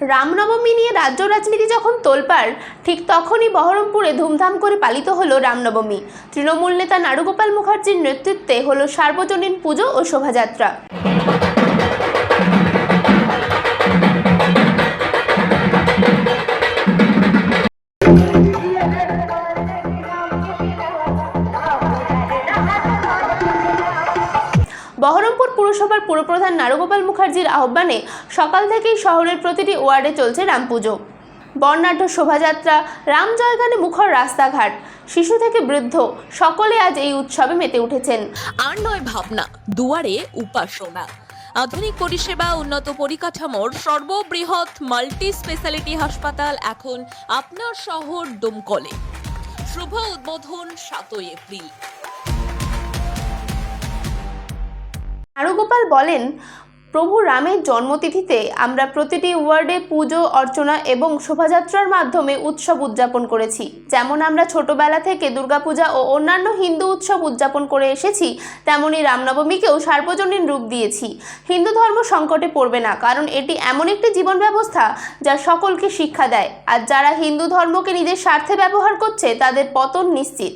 রামনবমী নিয়ে রাজ্য রাজনীতি যখন তোলপাড়, ঠিক তখনই বহরমপুরে ধুমধাম করে পালিত হলো রামনবমী। তৃণমূল নেতা নারুগোপাল মুখার্জির নেতৃত্বে হলো সার্বজনীন পুজো ও শোভাযাত্রা। বহরমপুর পুরসভার পুরপ্রধান নারুগোপাল মুখার্জির আহ্বানে সকাল থেকেই শহরের প্রতিটি ওয়ার্ডে চলছে রামপুজো। বর্ণাঢ্য শোভাযাত্রা রাম জয়গানে মুখর রাস্তাঘাট, শিশু থেকে বৃদ্ধ, সকলে আজ এই উৎসবে মেতে উঠেছেন। আর নয় ভাবনা, দুয়ারে উপাসনা। আধুনিক পরিষেবা, উন্নত পরিকাঠামোর সর্ববৃহৎ মাল্টি স্পেশালিটি হাসপাতাল এখন আপনার শহর ডোমকলে শুভ উদ্বোধন সাতই এপ্রিল। নারুগোপাল বলেন, প্রভু রামের জন্মতিথিতে আমরা প্রতিটি ওয়ার্ডে পুজো, অর্চনা এবং শোভাযাত্রার মাধ্যমে উৎসব উদযাপন করেছি। যেমন আমরা ছোটবেলা থেকে দুর্গাপূজা ও অন্যান্য হিন্দু উৎসব উদযাপন করে এসেছি, তেমনি রামনবমীকেও সার্বজনীন রূপ দিয়েছি। হিন্দু ধর্ম সংকটে পড়বে না, কারণ এটি এমন একটি জীবন ব্যবস্থা যা সকলকে শিক্ষা দেয়। আর যারা হিন্দু ধর্মকে নিজের স্বার্থে ব্যবহার করছে, তাদের পতন নিশ্চিত।